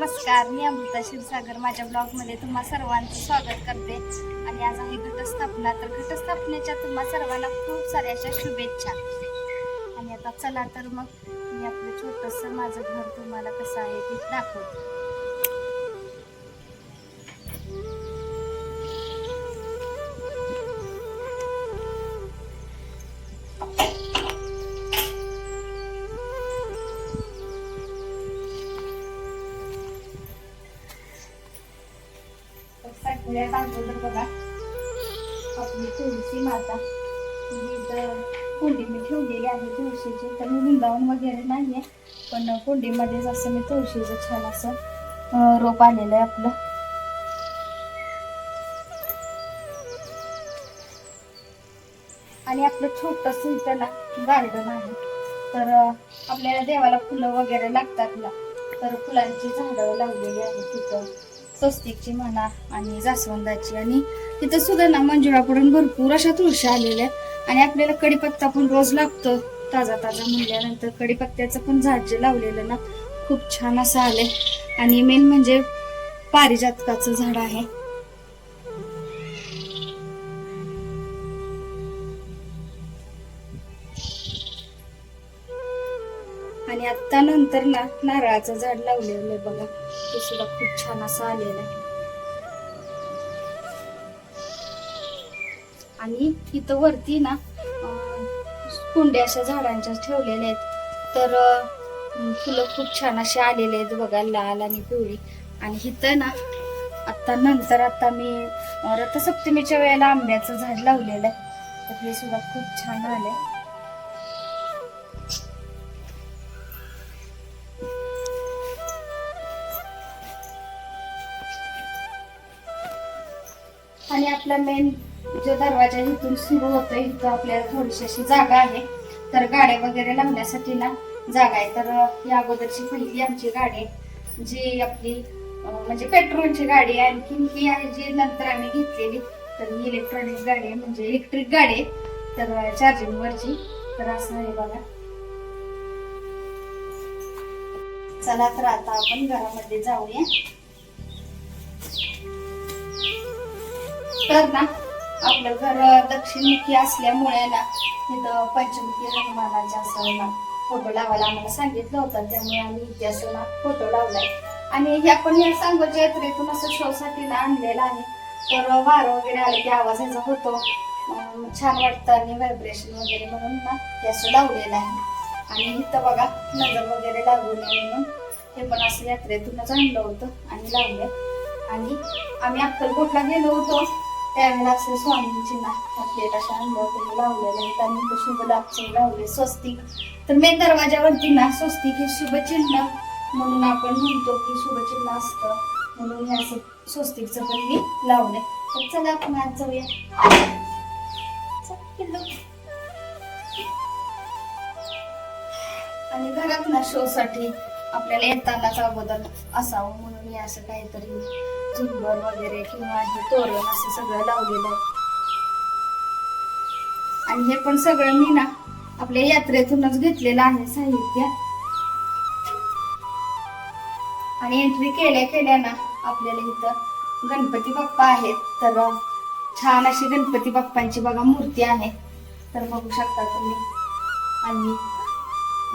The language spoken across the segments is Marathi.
नमस्कार मी अमृता क्षीरसागर. माझ्या ब्लॉगमध्ये तुम्हा सर्वांचं स्वागत करते. आणि आज आहे घटस्थापना. तर घटस्थापनेच्या तुम्हा सर्वांना खूप साऱ्या अशा शुभेच्छा. आणि आता चला तर मग मी आपलं छोटंसं माझं घर तुम्हाला कसं आहे ते दाखवते. तर अगोदर बघा. आपली तुळशी माता. ही कुंडी मी ठेवलेली आहे तुळशीची. तर मी वृंदावन वगैरे नाही आहे पण कुंडीमध्येच असं मी तुळशीचं छान असं रोप आलेलं आहे आपलं. आणि आपलं छोटस इथं ना गार्डन आहे. तर आपल्याला देवाला फुलं वगैरे लागतात ना तर फुलांची झाडं लावलेली आहेत तिथं. स्वस्तिकची म्हणा आणि जास्वंदाची. आणि तिथं सुद्धा ना मंजुळाकडून भरपूर अशा तुळशी आलेल्या आहेत. आणि आपल्याला कडीपत्ता पण रोज लागतो. ताजा ताजा म्हणल्यानंतर कडीपत्त्याचं पण झाड जे लावलेलं ना खूप छान असं आलंय. आणि मेन म्हणजे पारिजातकाचं झाड आहे. आणि आत्ता नंतर ना नारळाचं झाड लावलेलं आहे बघा. ते सुद्धा खूप छान असं आलेलं आहे. आणि इथं वरती ना कुंड्या अशा झाडांच्या ठेवलेल्या आहेत. तर फुलं खूप छान असे आलेले आहेत बघा लाल आणि पिवळी. आणि इथं ना आता नंतर आता मी रथसप्तमीच्या वेळेला आंब्याचं झाड लावलेलं आहे. तर हे सुद्धा खूप छान आलंय. आपला मेन जो दरवाजा इथून सुरू होतो इथं आपल्याला थोडीशी अशी जागा आहे. तर गाड्या वगैरे लावण्यासाठी ना जागा आहे. तर या अगोदरची पहिली आमची गाडी आहे, जी आपली म्हणजे पेट्रोलची गाडी आहे. आणखी ही आहे जी नंतर आम्ही घेतलेली. तर ही इलेक्ट्रॉनिक गाडी आहे म्हणजे इलेक्ट्रिक गाडी आहे. तर चार्जिंग वरची. तर असं आहे बघा. चला तर आता आपण घरामध्ये जाऊया. तर ना. आपलं घर दक्षिणमुखी असल्यामुळे ना तिथं पंचमुखी हनुमानाचे असं ना फोटो लावायला आम्हाला सांगितलं होतं. त्यामुळे आम्ही इथे असं ना फोटो लावलाय. आणि ह्या पण या सांगोच्या यात्रेतून असं शोसाठी ना आणलेला आहे. तर वारं वगैरे आलं की आवाज ह्याचा होतो. छान वाटतं आणि व्हायब्रेशन वगैरे म्हणून ना हे असं लावलेलं आहे. आणि इथं बघा नजर वगैरे लागू नये म्हणून हे पण असं यात्रेतूनच आणलं होतं आणि लावलं आणि आम्ही अक्कलकोटला गेलो होतो. त्यावेळेला असं स्वामींची ना. प्लेट अशा आणल्या होत्या लावलेल्या आहेत आणि शुभ लाभचे लावले. स्वस्तिक. तर मेन दरवाजावरती ना स्वस्तिक हे शुभचिन्ह म्हणून आपण म्हणतो की शुभचिन्ह असतं. म्हणून हे असं स्वस्तिकचं पण मी लावलंय. तर चला आपण आज जाऊया. आणि घरात ना शो साठी आपल्याला येतानाच अगोदर असावं म्हणून मी असं काहीतरी झुंबर वगैरे किंवा हे तोरण असं सगळं लावलेलं. आहे आणि हे पण सगळं मी ना आपल्या यात्रेतूनच घेतलेलं आहे साहित्य. आणि एंट्री केल्या केल्या ना आपल्याला इथं गणपती बाप्पा आहेत. तर छान अशी गणपती बाप्पांची बघा मूर्ती आहे. तर बघू शकता तुम्ही. आणि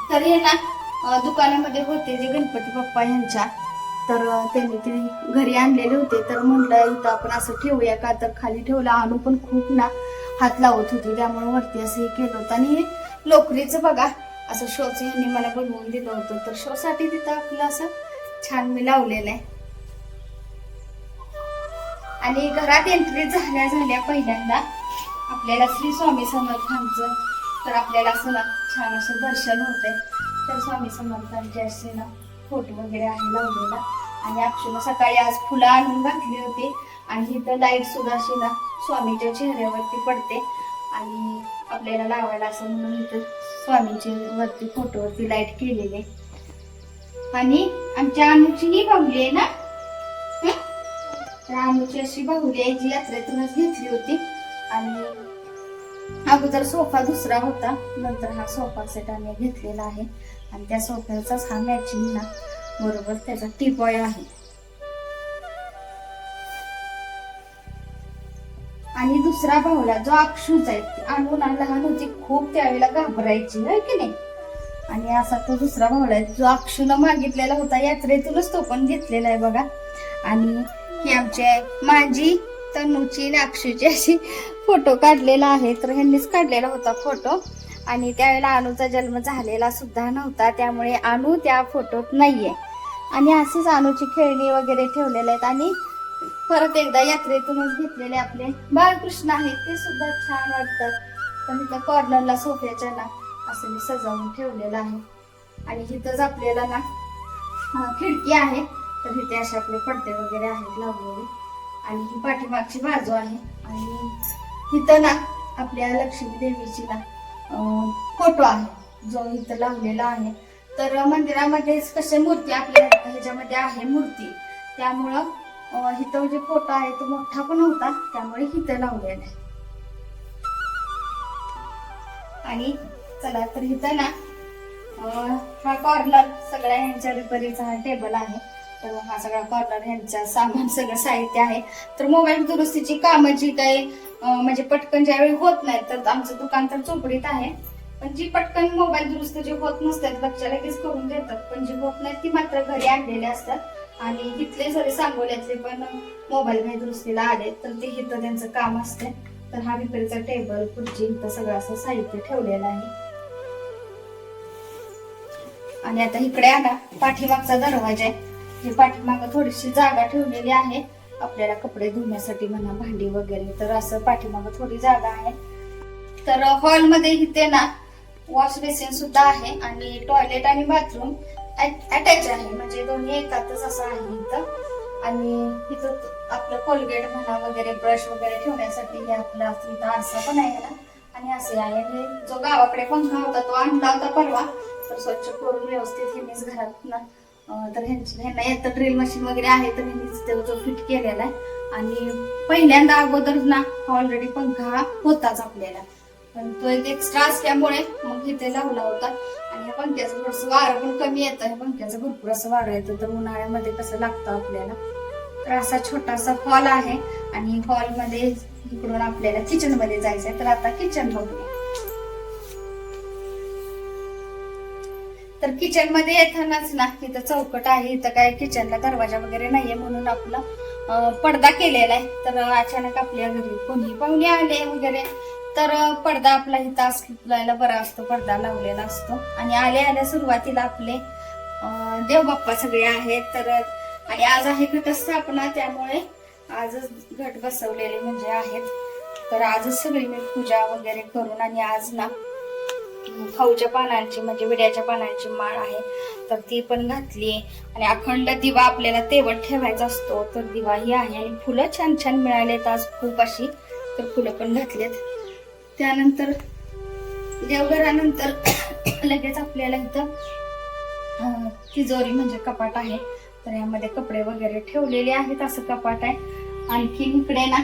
तर हे ना दुकानामध्ये होते जे गणपती बाप्पा यांच्या. तर त्यांनी ते घरी आणलेले होते. तर म्हणलं इथं आपण असं ठेवूया का? तर खाली ठेवलं. आणू पण खूप ना हात लावत होती. त्यामुळे वरती असं हे केलं होतं. आणि हे लोकरीचं बघा असं शोच यांनी मला बनवून दिलं होतं. तर शोसाठी तिथं आपलं असं छान मी लावलेलं आहे. आणि घरात एंट्री झाल्या झाल्या पहिल्यांदा. आपल्याला श्री स्वामी समर्थांचं तर आपल्याला असं ना छान असं दर्शन होतंय. तर स्वामी समर्थांचे असे ना फोटो वगैरे आहे लावलेला. आणि अक्षुला सकाळी आज फुलं आणून घातली होती. आणि इथं लाइट सुद्धा अशी ना स्वामीच्या चेहऱ्यावरती पडते. आणि आपल्याला लावायला असं म्हणून इथं स्वामीचे वरती फोटोवरती लाइट केलेले आणि आमच्या अनुची ही बाहुली आहे ना? तर अनुची अशी बाहुली आहे जी यात्रेतूनच घेतली होती. आणि अगोदर सोफा दुसरा होता. नंतर हा सोफा सेट आम्ही घेतलेला आहे. आणि त्या सोफ्याचाच हा मॅचिंग ना बरोबर त्याचा टिपॉय आहे. आणि दुसरा भावला जो अक्षूच आहे ती लहान होती खूप त्यावेळेला घाबरायची आहे की नाही? आणि असा तो दुसरा भावला आहे जो अक्षूला मागितलेला होता यात्रेतूनच तो पण घेतलेला आहे बघा. आणि ही आमचे माझी तनुची आणि अक्षूची अशी फोटो काढलेला आहे तर ह्यांनीच काढलेला होता फोटो आणि त्यावेळेला अणूचा जन्म झालेला सुद्धा नव्हता त्यामुळे अणू त्या फोटोत नाहीये. आणि असेच अणूची खेळणी वगैरे ठेवलेले आहेत आणि परत एकदा यात्रेतूनच घेतलेले आपले बाळकृष्ण आहेत ते सुद्धा छान वाटतात. पण इथं कॉर्नरला सोफ्याच्या ना असं मी सजावून ठेवलेलं आहे. आणि इथंच आपल्याला ना खिडकी आहे. तर इथे असे आपले पडदे वगैरे आहेत लावलेले. आणि ही पाठीमागची बाजू आहे. आणि इथं ना आपल्या लक्ष्मी देवीची ना फोटो आहे जो इथं लावलेला आहे. तर मंदिरामध्ये कसे मूर्ती आपल्या ह्याच्यामध्ये आहे मूर्ती. त्यामुळं हिथं इथं जे फोटो आहे तो मोठा पण होता त्यामुळे हिथं लावलेला आहे. आणि चला तर इथं ना हा कॉर्नर सगळ्या ह्यांच्या विपरीत हा टेबल आहे. तर हा सगळा कॉर्नर ह्यांचा सामान सगळं साहित्य आहे. तर मोबाईल दुरुस्तीची कामं जी काही म्हणजे पटकन ज्यावेळी होत नाही तर आमचं दुकान तर चोपडीत आहे. पण जी पटकन मोबाईल दुरुस्त जे होत नसतात लक्ष लगेच करून देतात. पण जी होत नाही ती मात्र घरी आणलेले असतात. आणि इथले सगळे सांगोल्यातले पण मोबाईल काही दुरुस्तीला आले तर ते इथं त्यांचं काम असते तर हा विक्रीचा टेबल खुर्ची इथं सगळं असं साहित्य ठेवलेलं आहे. आणि आता इकडे आला पाठीमागचा दरवाजा आहे. हे पाठीमाग थोडीशी जागा ठेवलेली आहे. आपल्याला कपडे धुण्यासाठी म्हणा भांडी वगैरे तर असं पाठीमाग थोडी जागा आहे. तर हॉलमध्ये इथे ना वॉश बेसिन सुद्धा आहे आणि टॉयलेट आणि बाथरूम अटॅच आहे. म्हणजे दोन्ही एकातच असं आहे इथं. आणि इथं आपलं कोलगेट म्हणा वगैरे ब्रश वगैरे ठेवण्यासाठी हे आपलं असं इथं आरसा पण आहे ना. आणि असे आहे. आणि जो गावाकडे पंखा होता तो आणला होता परवा. तर स्वच्छ करून व्यवस्थित ह्यांनीच घरात ना तर ह्यांची ह्यांना येतं ड्रिल मशीन वगैरे आहे तर ह्यांनीच जो फिट केलेला आहे. आणि पहिल्यांदा अगोदर ना ऑलरेडी पंखा हा होताच आपल्याला. पण तो एक एक्स्ट्रा असल्यामुळे मग इथे लावला होता. आणि या पंख्याचं थोडंसं वारं पण कमी येतं. या पंख्याचं भरपूर असं वारं येतं. तर उन्हाळ्यामध्ये कसं लागतं आपल्याला? तर असा छोटासा हॉल आहे. आणि हॉलमध्ये इकडून आपल्याला किचनमध्ये जायचं आहे तर आता किचन बघूया. तर किचनमध्ये येतानाच ना इथं चौकट आहे इथं काय किचनला दरवाजा वगैरे नाहीये म्हणून आपला पडदा केलेला आहे. तर अचानक आपल्या घरी कोणी पाहुणे आले वगैरे तर पडदा आपला इथं असायला बरा असतो पडदा लावलेला असतो. आणि आले आल्या सुरुवातीला आपले देवबाप्पा सगळे आहेत. तर आणि आज आहे घटस्थापना त्यामुळे आजच घट बसवलेले म्हणजे आहेत. तर आजच सगळी मी पूजा वगैरे करून आणि आज ना खाऊच्या पानांची म्हणजे विड्याच्या पानांची माळ आहे. तर ती पण घातली. आणि अखंड दिवा आपल्याला तेवट ठेवायचा असतो. तर दिवा ही आहे. आणि फुलं छान छान मिळालेत आज खूप अशी. तर फुलं पण घातलेत. त्यानंतर देवघरानंतर लगेच आपल्याला इथं तिजोरी म्हणजे कपाट आहे. तर यामध्ये कपडे वगैरे ठेवलेले आहेत. असं कपाट आहे. आणखीन इकडे ना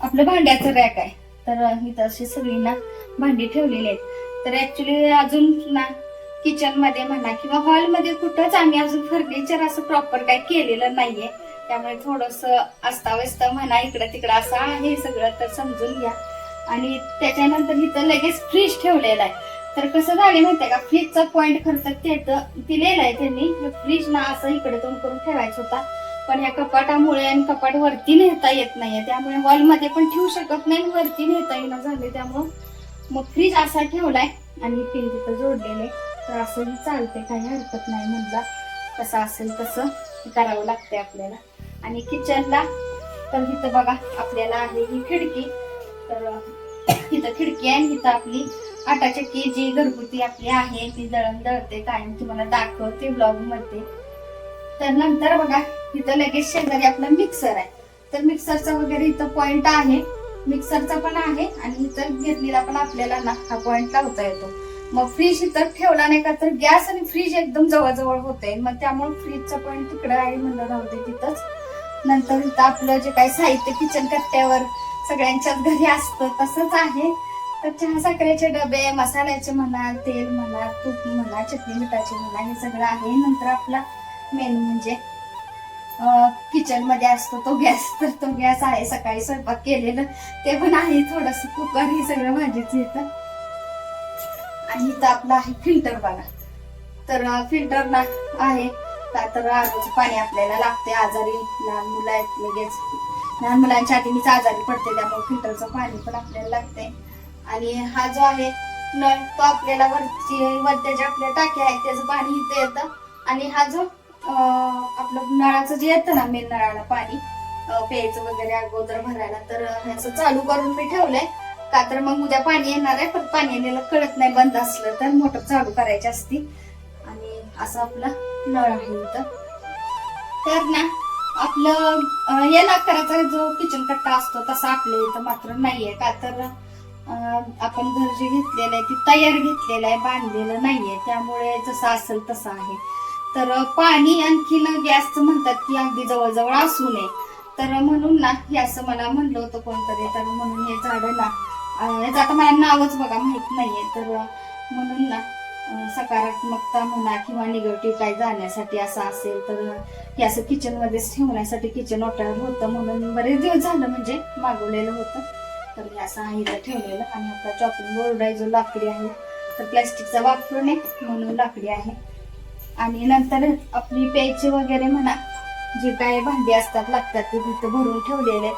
आपलं भांड्याचं रॅक आहे. तर इथं अशी सगळी ना भांडी ठेवलेली आहेत. तर ऍक्च्युली अजून ना किचनमध्ये म्हणा किंवा हॉलमध्ये कुठंच आम्ही अजून फर्निचर असं प्रॉपर काय केलेलं नाहीये. त्यामुळे थोडस अस्ताव्यस्त म्हणा इकडं तिकडं असं आहे सगळं तर समजून घ्या. आणि त्याच्यानंतर इथं लगेच फ्रीज ठेवलेला आहे. तर कसं झाले माहितीये का? फ्रीजचा पॉइंट खरं तर तिथं दिलेला आहे त्यांनी. फ्रीज ना असं इकडे तोंड करून ठेवायचा होता. पण ह्या कपाटामुळे आणि कपाट वरती नेता येत नाहीये. त्यामुळे हॉलमध्ये पण ठेवू शकत नाही आणि वरती नेता येणं झाले त्यामुळे मग फ्रीज असा ठेवलाय आणि पिन तिथं जोडलेले तर असंही चालते काही हरकत नाही म्हणला कसं असेल तसं करावं लागतंय आपल्याला. आणि किचनला तर इथं बघा आपल्याला आहे ही खिडकी. तर इथं खिडकी आहे तिथं इथं आपली आटा चक्की जी घरगुती आपली आहे ती दळण दळते कायम तुम्हाला दाखवते ब्लॉगमध्ये तर नंतर बघा इथं लगेच शेजारी आपला मिक्सर आहे. तर मिक्सरचा वगैरे इथं पॉइंट आहे. मिक्सरचा पण आहे आणि इथं गिरणीला पण आपल्याला ना हा पॉइंट लावता येतो. मग फ्रीज इथं ठेवला नाही का तर गॅस आणि फ्रीज एकदम जवळजवळ होते. मग त्यामुळे फ्रीजचा पॉइंट तिकडं आहे म्हणलं राहू तिथंच. नंतर इथं आपलं जे काही साहित्य किचन कट्ट्यावर सगळ्यांच्याच घरी असतं तसंच आहे. तर चहा साखरेचे डबे मसाल्याचे म्हणा तेल म्हणा तूप म्हणा चटणी मिठाचे म्हणा हे सगळं आहे. नंतर आपला मेन म्हणजे किचनमध्ये असतो तो गॅस तर तो गॅस आहे सकाळी स्वयंपाक केलेलं. ते पण आहे थोडस कुकर हे सगळं भाजीच येतं आणि इथं आपलं आहे फिल्टर बघा. तर फिल्टर ना आहे. तर आरोचं पाणी आपल्याला लागते आजारी लहान मुलं आहेत लगेच. लहान मुलांच्या आधी मीच आजारी पडते त्यामुळे फिल्टरचं पाणी पण आपल्याला लागते आणि हा जो आहे नळ तो आपल्याला वरची वरच्या ज्या आपल्या टाक्या आहेत त्याचं पाणी इथे येतं. आणि हा जो आपलं नळाचं जे येतं ना मेन नळाला पाणी प्यायचं वगैरे अगोदर भरायला तर ह्याचं चालू करून मी ठेवलंय. का तर मग उद्या पाणी येणार आहे पण पाणी येण्याला कळत नाही बंद असलं तर मोटर चालू करायची असती. आणि असं आपला नळ आहे इथं. तर ना आपलं या लाकडाचा जो किचन कट्टा असतो तसा आपल्या इथं मात्र नाहीये. का तर आपण घर जे घेतलेलं आहे ती तयार घेतलेलं आहे बांधलेलं नाहीये. त्यामुळे जसं असेल तसं आहे. तर पाणी आणखीन गॅसचं म्हणतात की अगदी जवळजवळ असू नये. तर म्हणून ना हे असं मला म्हणलं होतं कोणतरी. तर म्हणून हे झाड ना याचं आता मला नावच बघा माहीत नाहीये. तर म्हणून ना सकारात्मकता म्हणा किंवा निगेटिव्ह काय जाण्यासाठी असं असेल तर हे असं किचन मध्येच ठेवण्यासाठी किचन ऑर्डर होतं. म्हणून बरेच दिवस झालं म्हणजे मागवलेलं होतं. तर हे असं आहे ठेवलेलं. आणि आपला चॉपिंग बोर्ड आहे जो लाकडी आहे तर प्लॅस्टिकचा वापर नाही म्हणून लाकडी आहे. आणि नंतर आपली प्यायची वगैरे म्हणा जी काय भांडी असतात लागतात ते तिथं भरून ठेवलेले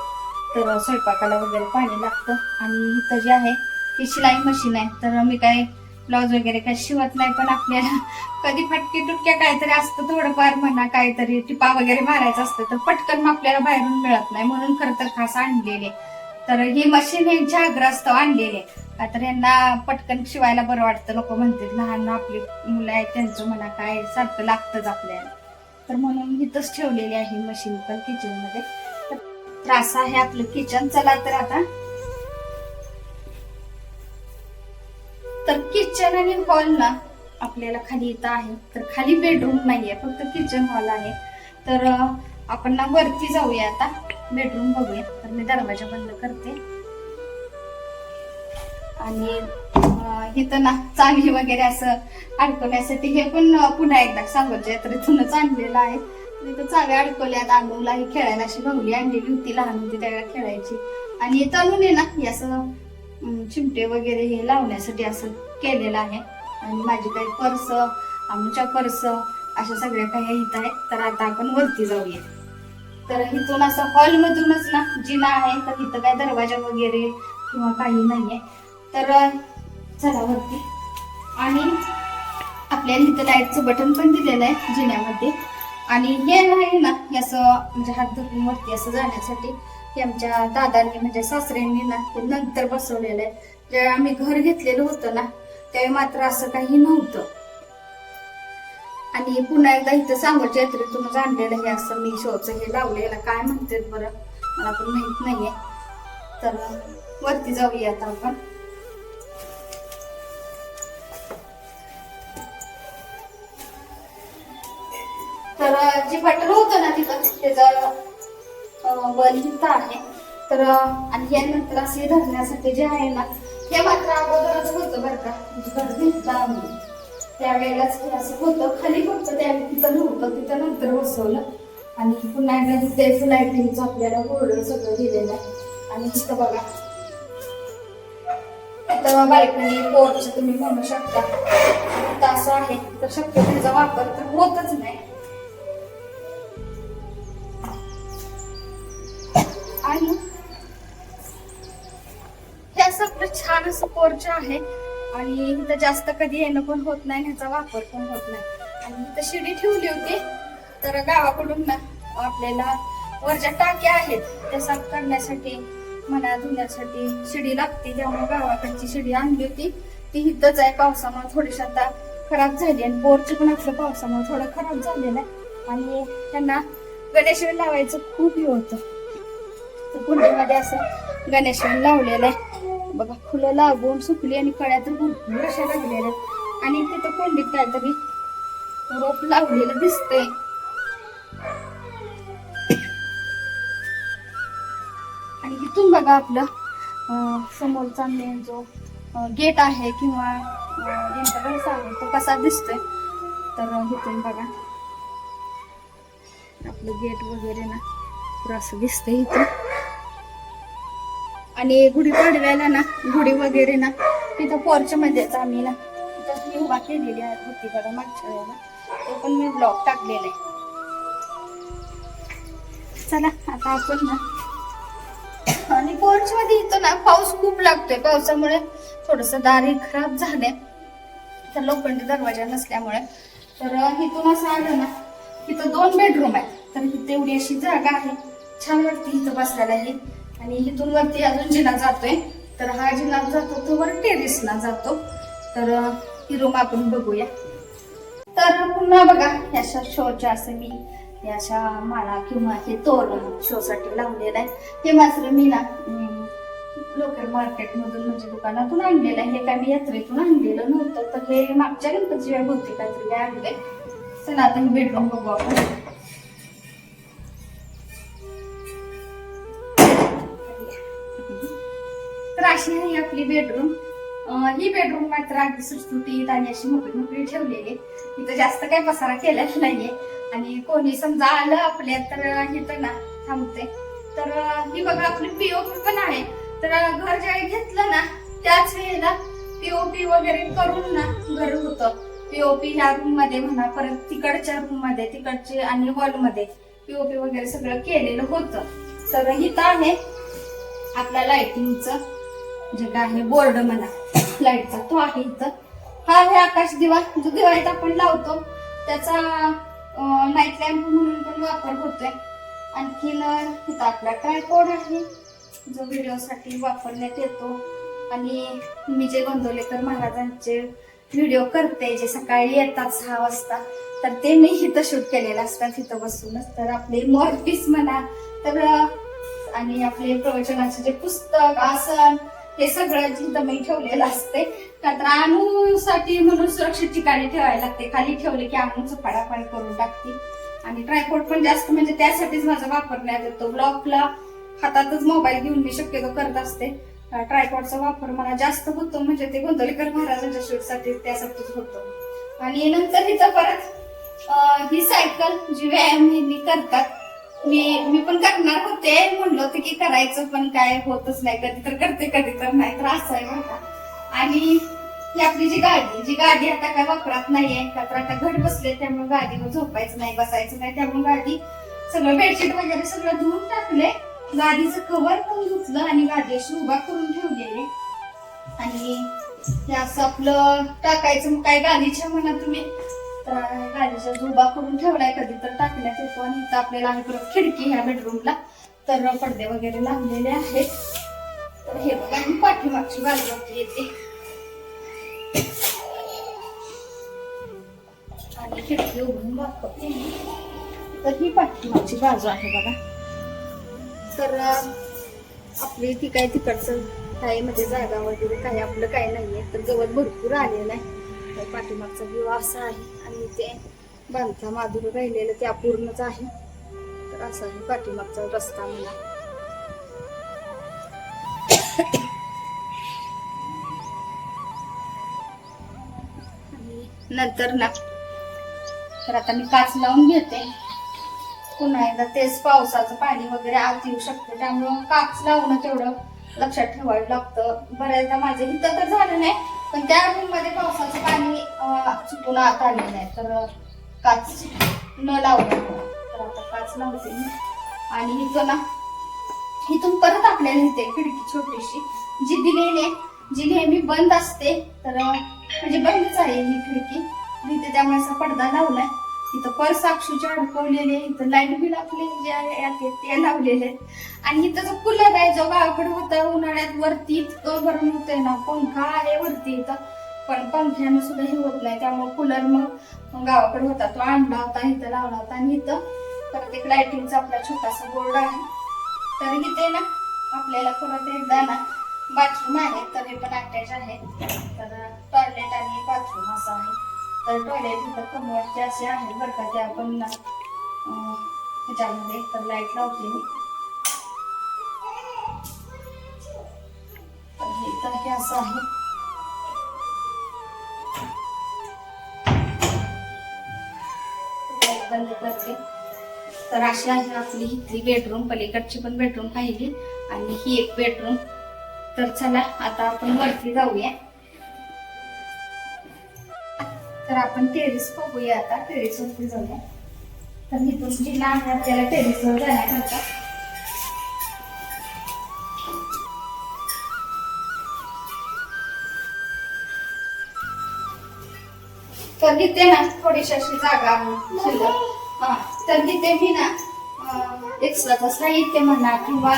तर स्वयंपाकाला वगैरे पाणी लागतं. आणि इथं जे आहे ती शिलाई मशीन आहे. तर मी काय ब्लाऊज वगैरे काय शिवत नाही पण आपल्याला कधी फटके तुटक्या काहीतरी असतं थोडंफार म्हणा काहीतरी टिपा वगैरे मारायचं असतं तर पटकन मग आपल्याला बाहेरून मिळत नाही. म्हणून खरं तर खास आणलेले. तर ही मशीन हे असतं आणलेले. का तर यांना पटकन शिवायला बरं वाटतं. लोक म्हणतात लहान आपली मुलं आहेत त्यांचं म्हणा काय सारखं लागतंच आपल्याला. तर म्हणून इथंच ठेवलेली आहे मशीन पण किचनमध्ये. तर त्रास आहे आपलं किचन चला तर आता. तर किचन आणि हॉल ना आपल्याला खाली इथं आहे. तर खाली बेडरूम नाहीये फक्त किचन हॉल आहे. तर आपण ना वरती जाऊया आता. बेडरूम बघूया. तर मी दरवाजा बंद करते. आणि हे इथं ना चांगली वगैरे असं अडकवण्यासाठी हे पण पुन्हा एकदा सांगोलच्या यात्रेतूनच आणलेलं आहे. तिथं इथं चाव्या अडकवल्यात अनुला ही खेळायला अशी भावली आणलेली होती लहान होती त्यावेळेला खेळायची. आणि तनुन आहे ना हे असं चिमटे वगैरे हे लावण्यासाठी असं केलेलं आहे. आणि माझी काही पर्स आमच्या पर्स अशा सगळ्या काही इथं आहेत. तर आता आपण वरती जाऊया. तर इथून असं हॉल मधूनच ना जिना आहे तर इथं काय दरवाजा वगैरे किंवा काही नाहीये. तर चला वरती. आणि आपल्याला इथं लाईटचं बटन पण दिलेलं आहे जिन्यामध्ये. आणि हे नाही ना हे असं म्हणजे हात धरून वरती असं जाण्यासाठी हे आमच्या दादांनी म्हणजे सासऱ्यांनी ना हे नंतर बसवलेलं आहे. ज्यावेळी आम्ही घर घेतलेलं होतं ना त्यावेळी मात्र असं काही नव्हतं. आणि पुन्हा एकदा इथं सांगोच्या यात्रेतूनच आणलेलं हे असं मी शोचं हे लावलेलं. काय म्हणतात बरं? मला पण माहीत नाहीये. तर वरती जाऊया आता आपण. तर जे बटर होतं ना तिथं त्याचं बल इथं आहे तर आणि यानंतर असे धरण्यासाठी जे आहे ना हे मात्र अगोदरच होतं बरं का. म्हणजे घर आम्ही. त्यावेळेलाच हे असं होतं. खाली फक्त त्यावेळी तिथं नव्हतं तिथं नंतर बसवलं. आणि पुन्हा एकदा तिथे लायटिंगचं आपल्याला बोर्ड सगळं दिलेलं आहे. आणि तिथं बघा. तर बायकोनी पोर्च तुम्ही म्हणू शकता. असं आहे. तर शक्य त्याचा वापर तर होतच नाही. आपलं असं पोर्च आहे आणि इथं जास्त कधी येणं पण होत नाही ह्याचा वापर पण होत नाही. आणि इथं शिडी ठेवली होती तर गावाकडून ना आपल्याला वरच्या टाक्या आहेत त्या साफ करण्यासाठी म्हणा धुण्यासाठी शिडी लागते. त्यामुळे गावाकडची शिडी आणली होती. ती इथंच आहे. पावसामुळे थोडीशी आता खराब झाली आणि बोरच पण आपलं पावसामुळे थोडं खराब झालेलं आहे. आणि त्यांना गणेशवेल लावायचं खूप हे होतं. तर कुंडीमध्ये असं गणेशवेल लावलेलं आहे. बघा फुलं लागून सुकली आणि कळ्या तर भरपूर अशा लागलेल्या. आणि तिथं कोंडीत काहीतरी रोप लावलेलं दिसतंय. आणि इथून बघा आपलं समोरचा मेन जो गेट आहे किंवा एंट्रन्स आहे तो कसा दिसतोय. तर इथून बघा. आपलं गेट वगैरे ना पुरा असं दिसतंय इथं. आणि गुढीपाडव्याला ना गुढी वगैरे ना तिथं पोर्च मध्येच आम्ही ना तिथं उभा केलेली आहे होती बघा मागच्या वेळेला. तो पण मी ब्लॉग टाकलेला आहे. चला आता आपण ना आणि पोर्च मध्ये इथं ना पाऊस खूप लागतोय. पावसामुळे थोडस दारी खराब झाले तर लोखंडी दरवाजा नसल्यामुळे. तर इथून असं आलं ना इथं दोन बेडरूम आहेत. तर तेवढी अशी जागा आहे. छान वाटते इथं बसायला हे. आणि इथून वरती अजून जिना जातोय. तर हा जिना जातो तो वर टेरेसला जातो. तर ही रूम आपण बघूया. तर पुन्हा बघा याच्या शोच्या असं मी याच्या माळा किंवा हे तोरण शोसाठी लावलेलं आहे. हे मात्र मी ना लोकल मार्केटमधून म्हणजे दुकानातून आणलेलं आहे. हे काय मी यात्रेतून आणलेलं नव्हतं. तर हे मागच्या गणपती वेळ बहुतेक काहीतरी काय आणलंय चला आता हे बेडरूम बघू आपण. तर अशी आहे आपली बेडरूम ही बेडरूम मात्र अगदी सुटसुटीत आणि अशी मोकळी मोकळी ठेवलेली आहे. इथं जास्त काही पसारा केलाच नाहीये. आणि कोणी समजा आलं आपल्या तर इथं ना थांबते तर ही बघा आपली पीओपी पण आहे. तर घर ज्यावेळी घेतलं ना त्याच वेळेला पीओपी वगैरे करून ना घर होतं. पीओपी ह्या रूममध्ये म्हणा परत तिकडच्या रूममध्ये तिकडचे आणि हॉलमध्ये पीओपी वगैरे सगळं केलेलं होतं. तर इथं आहे आपल्या लाइटिंगचं जे काय आहे बोर्ड म्हणा लाईटचा तो आहे इथं. हा आहे आकाश दिवा जो दिवाळीत आपण लावतो. त्याचा नाईट लॅम्प म्हणून पण वापर होतोय. आणखीन इथं आपला ट्रायपॉड आहे जो व्हिडिओसाठी वापरण्यात येतो. आणि मी जे गोंदवलेकर महाराजांचे व्हिडिओ करते जे सकाळी येतात सहा वाजता. तर ते मी इथं शूट केलेलं असतात तिथं बसूनच. तर आपले मॉर्फिस म्हणा तर आणि आपले प्रवचनाचे जे पुस्तक आसन हे सगळं जिथं मी ठेवलेलं असते का तर अणूसाठी म्हणून सुरक्षित ठिकाणी ठेवायला लागते. खाली ठेवले की अणूचं पाडापाड करून टाकते. आणि ट्रायपॉड पण जास्त म्हणजे त्यासाठीच माझा वापरण्यात येतो ब्लॉकला हातातच मोबाईल घेऊन मी शक्यतो करत असते. ट्रायपॉडचा वापर मला जास्त होतो. म्हणजे ते गोंदवलेकर महाराजांच्या शूटसाठी त्यासाठीच होतो. आणि नंतर तिथं परत ही सायकल जी व्यायाम मी करतात मी मी पण करणार होते म्हणलं होते की करायचं पण काय होतच नाही कधी तर करते कधी तर नाही तर असं आहे का. आणि ही आपली जी गाडी जी गाडी आता काय वापरात नाहीये का तर आता घर बसले त्यामुळे गाडीवर झोपायचं नाही बसायचं नाही त्यामुळे गाडी सगळं बेडशीट वगैरे सगळं धुवून टाकले गाडीचं कव्हर पण धुतलं आणि गाडी अशी उभा करून ठेवलेली. आणि हे असं आपलं टाकायचं मग काय गाडीच्या म्हणा तुम्ही तर गाडीचा जो करून ठेवलाय कधी तर टाकण्यात येतो. आणि इथं आपल्याला आहे परत खिडकी ह्या बेडरूमला तर पडदे वगैरे लावलेले आहेत. तर हे बघा मी पाठीमागची बाजू येते. आणि खिडकी उघडून दाखवते. तर ही पाठीमागची बाजू आहे बघा. तर आपली ती काय तिकडचं काय म्हणजे जागा वगैरे काही आपलं काय नाहीये. तर गवत भरपूर आलेलं आहे. आहे पाठीमागचा व्ह्यू असा आहे आणि ते बांधकाम अधूर राहिलेलं ते अपूर्णच आहे. तर असा आहे पाठीमागचा रस्ता म्हणा. नंतर ना तर आता मी काच लावून घेते. पुन्हा एकदा तेच पावसाचं पाणी वगैरे आत येऊ शकतं त्यामुळं काच लावणं तेवढं लक्षात ठेवायला लागतं. बऱ्याचदा माझे इथं तर झालं नाही. पण त्या रूममध्ये पावसाचं पाणी चुकून आत आलेलं आहे तर काच न लावलं. तर आता काच लावते मी. आणि इथं ना इथून परत आपल्याला इथे खिडकी छोटीशी जी दिलेली आहे जी नेहमी बंद असते. तर म्हणजे बंदच आहे ही खिडकी. आणि इथे त्यामुळे असा पडदा लावलाय. इथं पर्स अक्षूचे अडकवलेले इथं लाइट बिल आपले जे आहे ते लावलेले आहेत. आणि इथं जो कूलर आहे जो गावाकडे होता उन्हाळ्यात वरती इतकं भरून होतंय ना पंखा आहे वरती इथं? पण पंख्यानं सुद्धा हे होत नाही. त्यामुळे कूलर मग गावाकडे होता तो आणला होता इथं लावला होता. आणि इथं परत एक लाइटिंगचा आपला छोटासा बोर्ड आहे. तर इथे ना आपल्याला परत एकदा ना बाथरूम आहे तर हे पण अटॅच आहे. तर टॉयलेट आणि बाथरूम असं आहे. तर टॉयलेट इथं कमोडचे असे आहे बरं का ते आपण ह्याच्यामध्ये तर लाइट लावते मी. तर हे असं आहे. बंद करते. तर अशी आहे आपली इथली बेडरूम पलीकडची पण बेडरूम पाहिली आणि ही एक बेडरूम तर चला आता आपण वरती जाऊया. तर आपण टेरिस बघूया आता. टेरिस वरती जाऊया. तर इथून जिल्हा आहे आपल्याला टेरिसवर जाण्याकरता तर तिथे ना थोडीशी अशी जागा शिल्लक तर तिथे मी ना एक्स्ट्राचं साहित्य म्हणा किंवा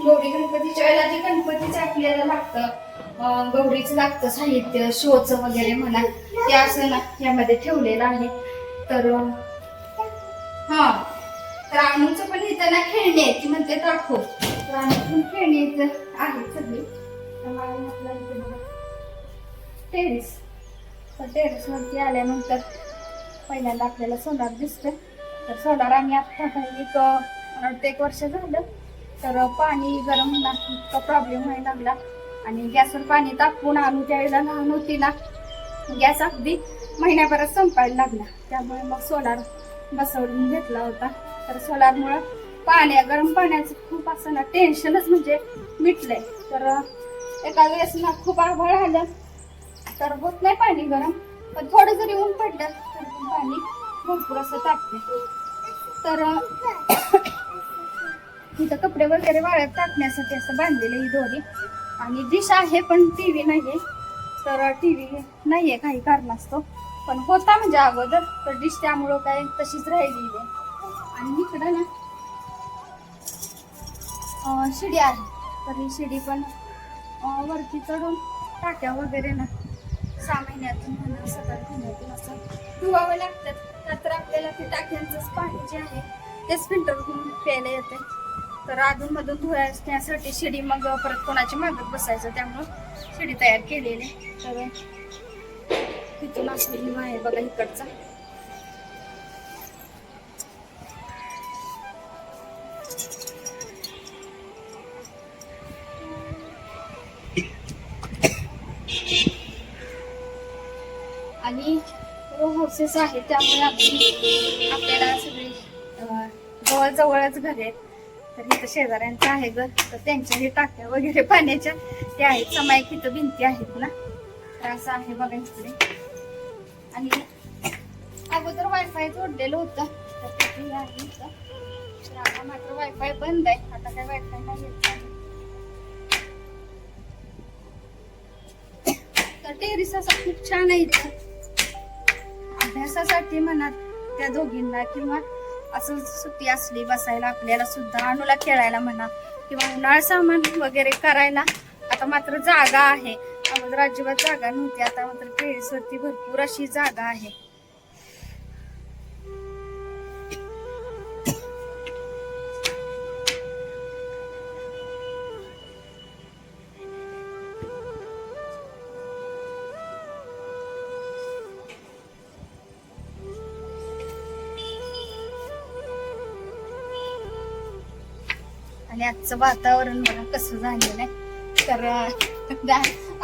गौरी गणपतीच्या वेळेला जे गणपतीचं आपल्याला लागतं गौरीचं लागतं साहित्य शोचं वगैरे म्हणा ते असं ना यामध्ये ठेवलेलं आहे. तर हा तर अनुचं पण इथं ना खेळणी आहे ती म्हणते दाखव. तर अनुचं पण आहे सगळी. तर टेरिस तर टेरेस वरती आल्यानंतर पहिल्यांदा आपल्याला सोलार दिसतं तर सोलार आम्ही आता एक अं, एक वर्ष झालं. तर पाणी गरम होणार इतका प्रॉब्लेम व्हायला लागला. आणि गॅसवर पाणी तापवून आणून त्यावेळेला लहान होती ना गॅस अगदी महिन्याभरात संपायला लागला. त्यामुळे मग सोलार बसवून घेतला होता. तर सोलारमुळं पाण्या गरम पाण्याचं खूप असं ना टेन्शनच म्हणजे मिटलंय. तर एका वेळेस ना खूप आभाळ आलं. तर होत नाही पाणी गरम पण थोडं जरी ऊन पडलं तर पाणी भरपूर असं तापते तर इथं कपडे वगैरे वाळ्यात टाकण्यासाठी असं बांधलेलं ही दोरी. आणि डिश आहे पण टी व्ही नाही आहे तर टी व्ही नाही आहे काही कारणास्तव. पण होता म्हणजे अगोदर तर डिश त्यामुळं काय तशीच राहिली आहे. आणि इकडं ना शिडी आहे. तर ही शिडी पण वरती चढून टाक्या वगैरे ना सहा महिन्यातून म्हणा सात महिन्यातून असं धुवावं लागतात. का तर आपल्याला ते टाक्यांचंच पाणी जे आहे तेच फिल्टर करून प्यायला येते तर अधूनमधून धुण्यासाठी शिडी मग परत कोणाची मागत बसायचं त्यामुळं शिडी तयार केलेली तर तिथून असं व्ह्यू आहे बघा इकडचा. आणि हो, रो हाऊसेस आहेत त्यामुळे आपली आपल्याला सगळी जवळ जवळजवळच घर आहेत. तर इथं शेजाऱ्यांचं आहे घर तर त्यांच्या हे टाक्या वगैरे पाण्याच्या. ते आहेत. समायक इथं भिंती आहेत ना. तर असं आहे बघा इकडे. आणि अगोदर वायफाय जोडलेलं होतं. तर ते आहे तर आता मात्र वायफाय बंद आहे. आता काय वायफाय नाही येत टेरिस असा खूप छान आहे इथं. अभ्यासासाठी म्हणा त्या दोघींना किंवा असं सुट्टी असली बसायला आपल्याला सुद्धा अणूला खेळायला म्हणा किंवा उन्हाळ सामान वगैरे करायला आता मात्र जागा आहे. अगोदर अजिबात जागा नव्हती. आता मात्र टेरेसवरती भरपूर अशी जागा आहे. आजचं वातावरण बघा कसं झालेलं आहे. तर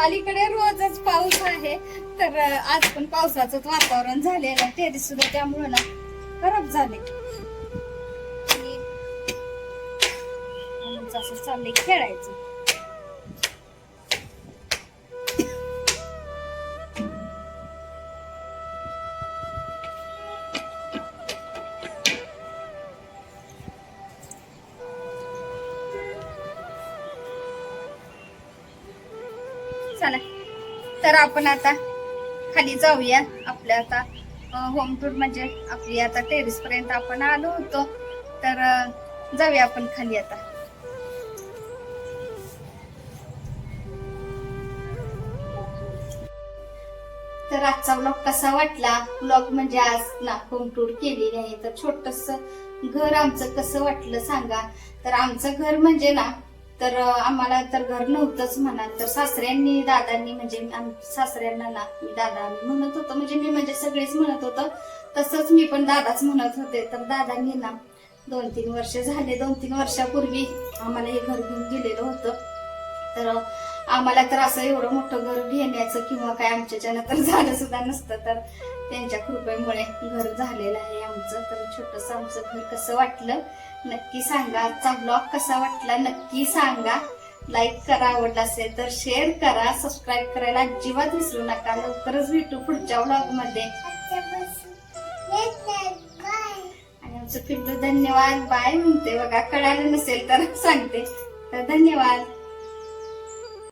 अलीकडे रोजच पाऊस आहे. तर आज पण पावसाचंच वातावरण झालेलं आहे. टेरिस सुद्धा त्यामुळे ना खराब झाले. असं चाललंय खेळायचं. तर आपण आता खाली जाऊया. आपल्या आता होम टूर म्हणजे आपली आता टेरिस पर्यंत आपण आलो होतो. तर जाऊया आपण खाली आता. तर आजचा ब्लॉग कसा वाटला? ब्लॉग म्हणजे आज ना होम टूर केलेली आहे तर छोटस घर आमचं कसं वाटलं सांगा. तर आमचं घर म्हणजे ना तर आम्हाला तर घर नव्हतंच म्हणा तर सासऱ्यांनी दादांनी म्हणजे सासऱ्यांना ना मी दादा म्हणत होतो म्हणजे मी म्हणजे सगळेच म्हणत होतं तसंच मी पण दादाच म्हणत होते. तर दादांनी ना दोन तीन वर्ष झाले दोन तीन वर्षापूर्वी आम्हाला हे घर घेऊन दिलेलं होतं. तर आम्हाला तर असं एवढं मोठं घर घेण्याचं किंवा काय आमच्याच्यानं तर झालं सुद्धा नसतं तर त्यांच्या कृपेमुळे घर झालेलं आहे आमचं. तर छोटस आमचं घर कसं वाटलं? नक्की सांगा. आजचा ब्लॉग कसा वाटला? नक्की सांगा. लाईक करा. आवडला असेल तर शेअर करा. सबस्क्राईब करायला अजिबात विसरू नका. लवकरच भेटू पुढच्या ब्लॉगमध्ये. आणि आमचं पिल्लू धन्यवाद. बाय म्हणते. बघा कळालं नसेल तर सांगते. तर धन्यवाद.